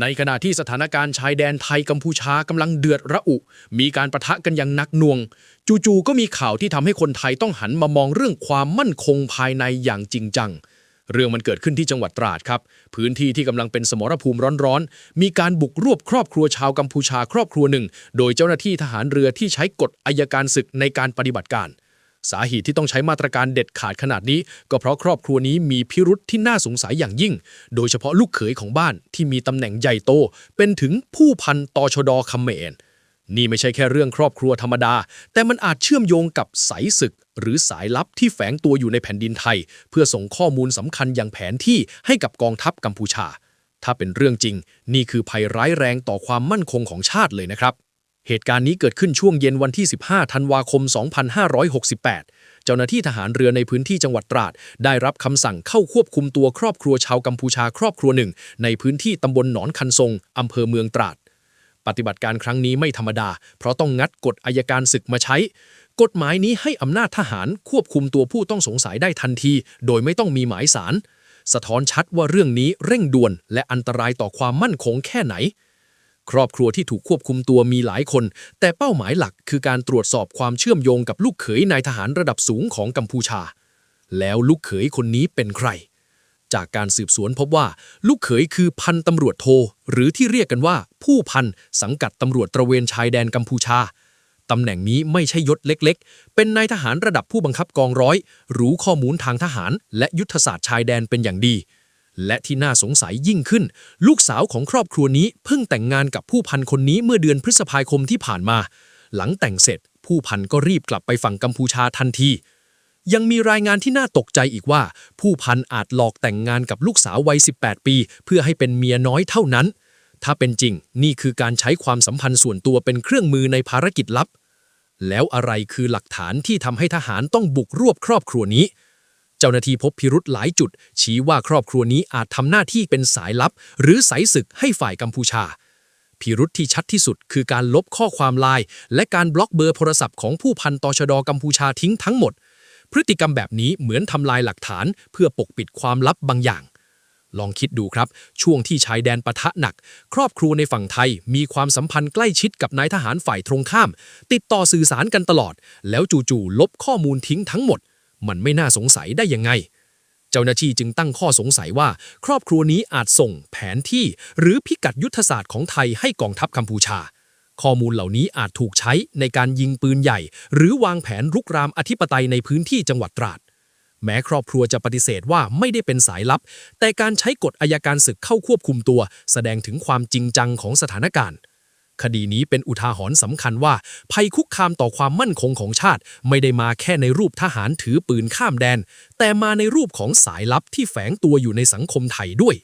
ในขณะที่สถานการณ์ชายแดนไทยกัมพูชากำลังเดือดระอุ มีการประทะกันอย่างหนักหน่วง จู่ๆก็มีข่าวที่ทำให้คนไทยต้องหันมามองเรื่องความมั่นคงภายในอย่างจริงจัง เรื่องมันเกิดขึ้นที่จังหวัดตราดครับ พื้นที่ที่กำลังเป็นสมรภูมิร้อนๆ มีการบุกรวบครอบครัวชาวกัมพูชาครอบครัวหนึ่ง โดยเจ้าหน้าที่ทหารเรือที่ใช้กฎอายการศึกในการปฏิบัติการ สาเหตุที่ต้องใช้มาตรการเด็ดขาดขนาดนี้ ก็เพราะครอบครัวนี้มีพิรุษที่น่าสงสัยอย่างยิ่ง โดยเฉพาะลูกเขยของบ้านที่มีตำแหน่งใหญ่โต เป็นถึงผู้พันตชดคำเมรนี่ไม่ใช่แค่เรื่องครอบครัวธรรมดา แต่มันอาจเชื่อมโยงกับสายศึก หรือสายลับที่แฝงตัวอยู่ในแผ่นดินไทย เพื่อส่งข้อมูลสำคัญอย่างแผนที่ให้กับกองทัพกัมพูชา ถ้าเป็นเรื่องจริง นี่คือภัยร้ายแรงต่อความมั่นคงของชาติเลยนะครับ เหตุการณ์นี้เกิดขึ้นช่วงเย็นวันที่ 15 ธันวาคม 2568 เจ้าหน้าที่ทหารเรือในพื้นที่จังหวัดตราด ได้รับคำสั่งเข้าควบคุมตัวครอบครัวชาวกัมพูชาครอบครัวหนึ่ง ในพื้นที่ตำบลหนอนคันทรงอำเภอเมืองตราด ปฏิบัติการครั้งนี้ไม่ธรรมดา เพราะต้องงัดกฎอายการศึกมาใช้ กฎหมายนี้ให้อำนาจทหารควบคุมตัวผู้ต้องสงสัยได้ทันที โดยไม่ต้องมีหมายสาร สะท้อนชัดว่าเรื่องนี้เร่งด่วน และอันตรายต่อความมั่นคงแค่ไหน ครอบครัวที่ถูกควบคุมตัวมีหลายคน แต่เป้าหมายหลักคือการตรวจสอบความเชื่อมโยงกับลูกเขยนายทหารระดับสูงของกัมพูชา แล้วลูกเขยคนนี้เป็นใคร จากการสืบสวนพบว่า ลูกเขยคือพันตำรวจโท หรือที่เรียกกันว่า ผู้พันสังกัดตำรวจตระเวนชายแดนกัมพูชาตำแหน่งนี้ไม่ใช่ยศเล็ก ๆ เป็นนายทหารระดับผู้บังคับกองร้อย รู้ข้อมูลทางทหาร และยุทธศาสตร์ชายแดนเป็นอย่างดี และที่น่าสงสัยยิ่งขึ้น ลูกสาวของครอบครัวนี้เพิ่งแต่งงานกับผู้พันคนนี้เมื่อเดือนพฤษภาคมที่ผ่านมา หลังแต่งเสร็จ ผู้พันก็รีบกลับไปฝั่งกัมพูชาทันที ยังมีรายงานที่น่าตกใจอีกว่า ผู้พันอาจหลอกแต่งงานกับลูกสาววัย 18 ปี เพื่อให้เป็นเมียน้อยเท่านั้น ถ้าเป็นจริง นี่คือการใช้ความสัมพันธ์ส่วนตัวเป็นเครื่องมือในภารกิจลับ แล้วอะไรคือหลักฐานที่ทำให้ทหารต้องบุกรวบครอบครัวนี้ เจ้าหน้าที่พบพิรุธหลายจุด ชี้ว่าครอบครัวนี้อาจทำหน้าที่เป็นสายลับ หรือสายศึกให้ฝ่ายกัมพูชา พิรุธที่ชัดที่สุดคือการลบข้อความไลน์และการบล็อกเบอร์โทรศัพท์ของผู้พันตชดกัมพูชาทิ้งทั้งหมด พฤติกรรมแบบนี้เหมือนทำลายหลักฐาน เพื่อปกปิดความลับบางอย่างลองคิดดูครับ ช่วงที่ชายแดนปะทะหนัก ครอบครัวในฝั่งไทย มีความสัมพันธ์ใกล้ชิดกับนายทหารฝ่ายตรงข้าม ติดต่อสื่อสารกันตลอด แล้วจู่ๆลบข้อมูลทิ้งทั้งหมด มันไม่น่าสงสัยได้ยังไง เจ้าหน้าที่จึงตั้งข้อสงสัยว่า ครอบครัวนี้อาจส่งแผนที่หรือพิกัดยุทธศาสตร์ของไทยให้กองทัพกัมพูชา ข้อมูลเหล่านี้อาจถูกใช้ในการยิงปืนใหญ่ หรือวางแผนรุกรามอธิปไตยในพื้นที่จังหวัดตราดแม้ครอบครัวจะปฏิเสธว่าไม่ได้เป็นสายลับ แต่การใช้กฎอายการศึกเข้าควบคุมตัว แสดงถึงความจริงจังของสถานการณ์ คดีนี้เป็นอุทาหรณ์สำคัญว่า ภัยคุกคามต่อความมั่นคงของชาติ ไม่ได้มาแค่ในรูปทหารถือปืนข้ามแดน แต่มาในรูปของสายลับที่แฝงตัวอยู่ในสังคมไทยด้วย